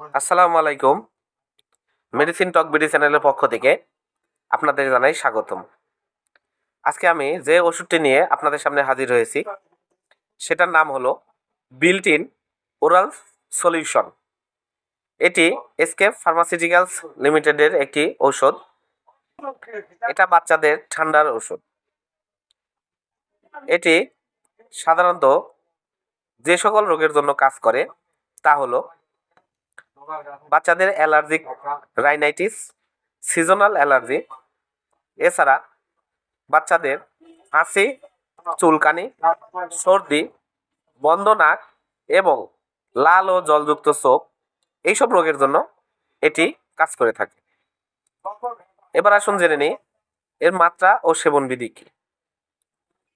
আসসালামু আলাইকুম। মেডিসিন টক বিডি চ্যানেলের পক্ষ থেকে আপনাদের জানাই স্বাগতম। আজকে আমি যে ওষুধটি নিয়ে আপনাদের সামনে হাজির হয়েছি, সেটার নাম হলো বিল্ট ইন ওরাল সলিউশন এটি এসকেপ ফার্মাসিউটিক্যালস লিমিটেডের একটি ঔষধ। এটা বাচ্চাদের ঠান্ডার ওষুধ এটি সাধারণত যে সকল রোগের জন্য কাজ করে, তা হলো বাচ্চাদের অ্যালার্জিক রাইনাইটিস, সিজনাল অ্যালার্জি। এছাড়া বাচ্চাদের হাসি, চুলকানি, সর্দি, বন্ধ নাক এবং লাল ও জলযুক্ত চোখ, এইসব রোগের জন্য এটি কাজ করে থাকে। এবার আসুন জেনে নিই, এর মাত্রা ও সেবন বিধি কী?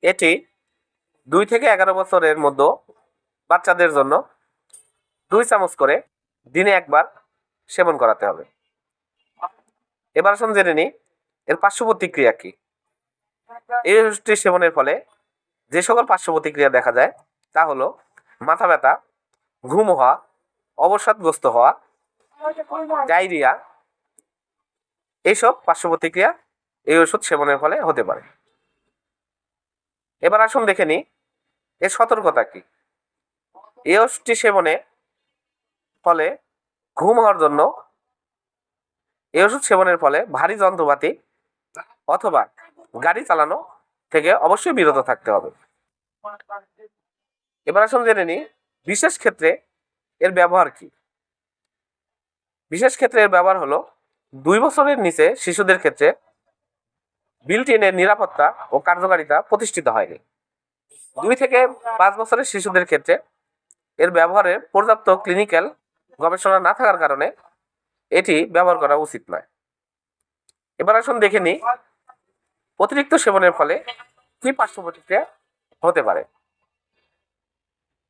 এটি দুই থেকে এগারো বছরের মধ্যে বাচ্চাদের জন্য দুই চামচ করে দিনে একবার সেবন করাতে হবে। এবার আসুন জেনে নিই, এর পার্শ্ব প্রতিক্রিয়া কি? এই ওষুধটি সেবনের ফলে যে সকল পার্শ্ব প্রতিক্রিয়া দেখা যায় তা হলো মাথা ব্যথা, ঘুম হওয়া, অবসাদগ্রস্ত হওয়া, ডায়রিয়া এইসব পার্শ্ব প্রতিক্রিয়া এই ওষুধ সেবনের ফলে হতে পারে। এবার আসুন দেখে নিই, এর সতর্কতা কি? এই ওষুধটি সেবনে ফলে ঘুম হওয়ার জন্য এই ওষুধ সেবনের ফলে ভারী যন্ত্রপাতি অথবা গাড়ি চালানো থেকে অবশ্যই বিরত থাকতে হবে। এবার আসুন জেনে নিই, বিশেষ ক্ষেত্রে এর ব্যবহার কি? বিশেষ ক্ষেত্রে এর ব্যবহার হলো, দুই বছরের নিচে শিশুদের ক্ষেত্রে বিল্ট ইনের নিরাপত্তা ও কার্যকারিতা প্রতিষ্ঠিত হয়নি। দুই থেকে পাঁচ বছরের শিশুদের ক্ষেত্রে এর ব্যবহারে পর্যাপ্ত ক্লিনিক্যাল গবেষণা না থাকার কারণে এটি ব্যবহার করা উচিত নয়। এবার আসুন দেখে নিই অতিরিক্ত সেবনের ফলে কি পার্শ্ব প্রতিক্রিয়া হতে পারে।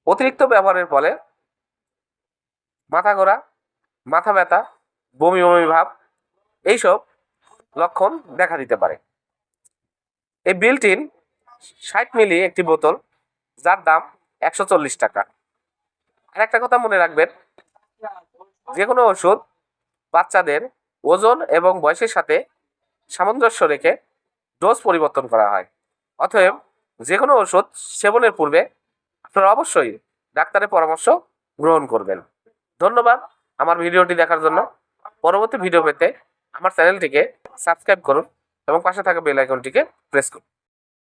অতিরিক্ত ব্যবহারের ফলে মাথা ঘোরা, মাথা ব্যথা, বমি বমি ভাব, এইসব লক্ষণ দেখা দিতে পারে। এই বিল্ট ইন ষাট মিলি একটি বোতল, যার দাম একশো চল্লিশ টাকা। আর একটা কথা মনে রাখবেন যে কোনো ওষুধ বাচ্চাদের ওজন এবং বয়সের সাথে সামঞ্জস্য রেখে ডোজ পরিবর্তন করা হয়। অতএব যে কোনো ওষুধ সেবনের পূর্বে আপনারা অবশ্যই ডাক্তারের পরামর্শ গ্রহণ করবেন। ধন্যবাদ আমার ভিডিওটি দেখার জন্য। পরবর্তী ভিডিও পেতে আমার চ্যানেলটিকে সাবস্ক্রাইব করুন এবং পাশে থাকা বেল আইকনটিকে প্রেস করুন।